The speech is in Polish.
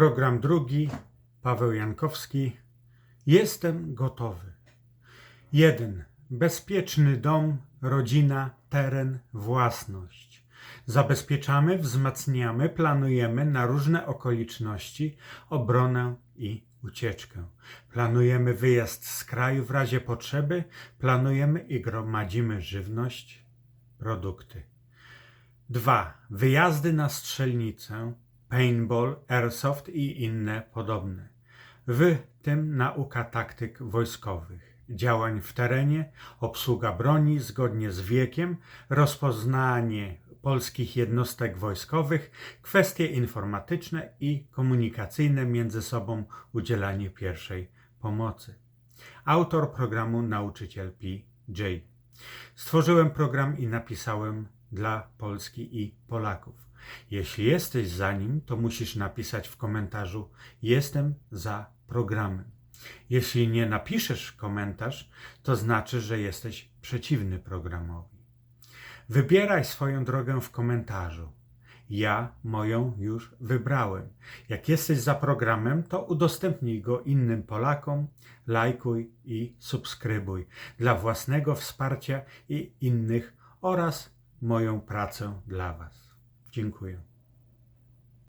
Program drugi, Paweł Jankowski. Jestem gotowy. 1. Bezpieczny dom, rodzina, teren, własność. Zabezpieczamy, wzmacniamy, planujemy na różne okoliczności obronę i ucieczkę. Planujemy wyjazd z kraju w razie potrzeby, planujemy i gromadzimy żywność, produkty. 2. Wyjazdy na strzelnicę, paintball, airsoft i inne podobne. W tym nauka taktyk wojskowych, działań w terenie, obsługa broni zgodnie z wiekiem, rozpoznanie polskich jednostek wojskowych, kwestie informatyczne i komunikacyjne między sobą, udzielanie pierwszej pomocy. Autor programu Nauczyciel PJ. Stworzyłem program i napisałem dla Polski i Polaków. Jeśli jesteś za nim, to musisz napisać w komentarzu: Jestem za programem. Jeśli nie napiszesz komentarz, to znaczy, że jesteś przeciwny programowi. Wybieraj swoją drogę w komentarzu. Ja moją już wybrałem. Jak jesteś za programem, to udostępnij go innym Polakom, lajkuj i subskrybuj dla własnego wsparcia i innych oraz moją pracę dla Was. Dziękuję.